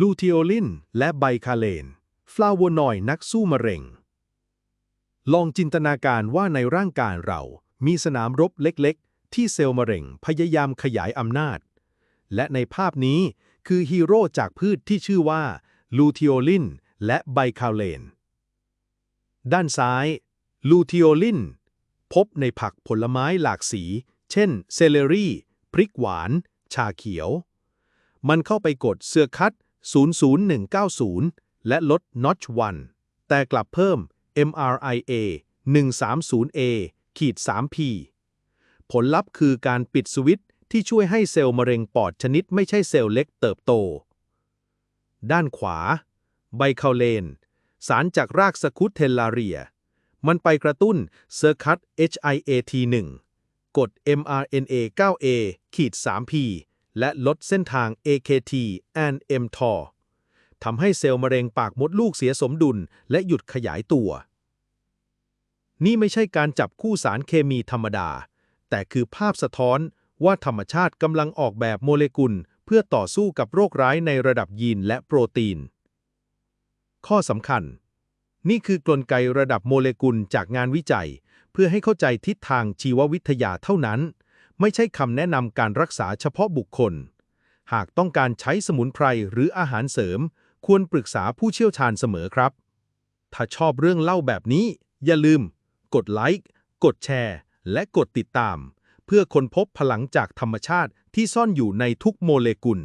ลูเทโอลิน และไบคาเลน ฟลาโวนอยนักสู้มะเร็ง ลองจินตนาการว่าในร่างกายเรา มีสนามรบเล็กๆ ที่เซลล์มะเร็งพยายามขยายอำนาจ และในภาพนี้คือฮีโร่จากพืชที่ชื่อว่าลูเทโอลิน และไบคาเลน ด้านซ้าย ลูเทโอลิน พบในผักผลไม้หลากสี เช่น เซเลรี่ พริกหวาน ชาเขียว มันเข้าไปกดเสื้อคัด 00190 และลด Notch 1 แต่กลับเพิ่ม MRIA 130A ขีด 3P ผลลัพธ์คือการปิดสวิตช์ที่ช่วยให้เซลล์มะเร็งปอดชนิดไม่ใช่เซลล์เล็กเติบโต ด้านขวา ไบคาเลน สารจากรากสคุตเทลลาเรีย มันไปกระตุ้นเซอร์คัต HIAT1 กด mRNA 9A ขีด 3P และลดเส้นทาง AKT and mTOR ทำให้เซลล์มะเร็งปากมดลูกเสียสมดุลและหยุดขยายตัว นี่ไม่ใช่การจับคู่สารเคมีธรรมดา แต่คือภาพสะท้อนว่าธรรมชาติกำลังออกแบบโมเลกุล เพื่อต่อสู้กับโรคร้ายในระดับยีนและโปรตีน ข้อสำคัญ นี่คือกลไกระดับโมเลกุลจากงานวิจัย เพื่อให้เข้าใจทิศทางชีววิทยาเท่านั้น ไม่ใช่คำแนะนำการรักษาเฉพาะบุคคล หากต้องการใช้สมุนไพรหรืออาหารเสริม ควรปรึกษาผู้เชี่ยวชาญเสมอครับ ถ้าชอบเรื่องเล่าแบบนี้ อย่าลืม กดไลค์กดแชร์ และกดติดตาม เพื่อค้นพบพลังจากธรรมชาติที่ซ่อนอยู่ในทุกโมเลกุล